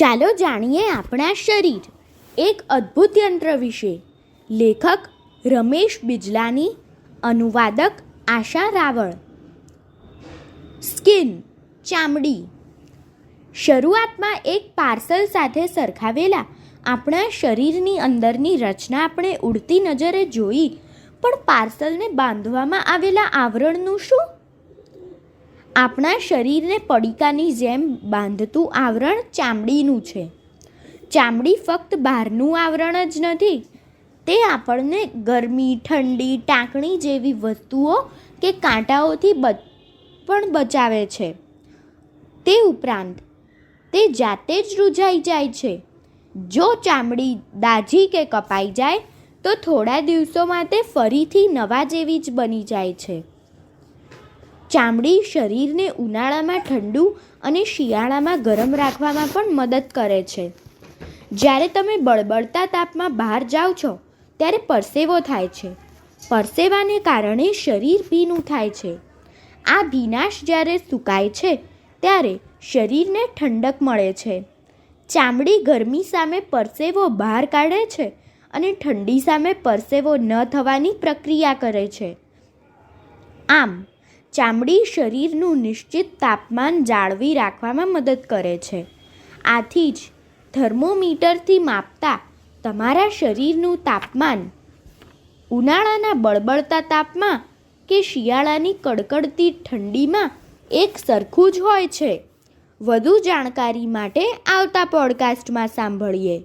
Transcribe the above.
ચાલો જાણીએ આપણા શરીર. એક અદ્ભુત યંત્ર વિશે. લેખક રમેશ બિજલાની, અનુવાદક આશા રાવળ. સ્કિન ચામડી. શરૂઆતમાં એક પાર્સલ સાથે સરખાવેલા આપણા શરીરની અંદરની રચના આપણે ઉડતી નજરે જોઈ, પણ પાર્સલને બાંધવામાં આવેલા આવરણનું શું? આપણા શરીરને પડીકાની જેમ બાંધતું આવરણ ચામડીનું છે. ચામડી ફક્ત બહારનું આવરણ જ નથી, તે આપણને ગરમી, ઠંડી, ટાંકણી જેવી વસ્તુઓ કે કાંટાઓથી પણ બચાવે છે. તે ઉપરાંત, તે જાતે જ રૂજાઈ જાય છે. જો ચામડી દાજી કે કપાઈ જાય, તો થોડા દિવસોમાં તે ફરીથી નવા જેવી જ બની જાય છે. ચામડી શરીરને ઉનાળામાં ઠંડુ અને શિયાળામાં ગરમ રાખવામાં પણ મદદ કરે છે. જ્યારે તમે બળબડતા તાપમાં બહાર જાઓ છો, ત્યારે પરસેવો થાય છે. પરસેવાને કારણે શરીર ભીનું થાય છે. આ ભીનાશ જ્યારે સુકાય છે, ત્યારે શરીરને ઠંડક મળે છે. ચામડી ગરમી સામે પરસેવો બહાર કાઢે છે અને ઠંડી સામે પરસેવો ન થવાની પ્રક્રિયા કરે છે. આમ ચામડી શરીરનું નિશ્ચિત તાપમાન જાળવી રાખવામાં મદદ કરે છે. આથી જ થર્મોમીટરથી માપતા તમારા શરીરનું તાપમાન ઉનાળાના બળબડતા તાપમાં કે શિયાળાની કડકડતી ઠંડીમાં એક સરખું જ હોય છે. વધુ જાણકારી માટે આવતા પોડકાસ્ટમાં સાંભળીએ.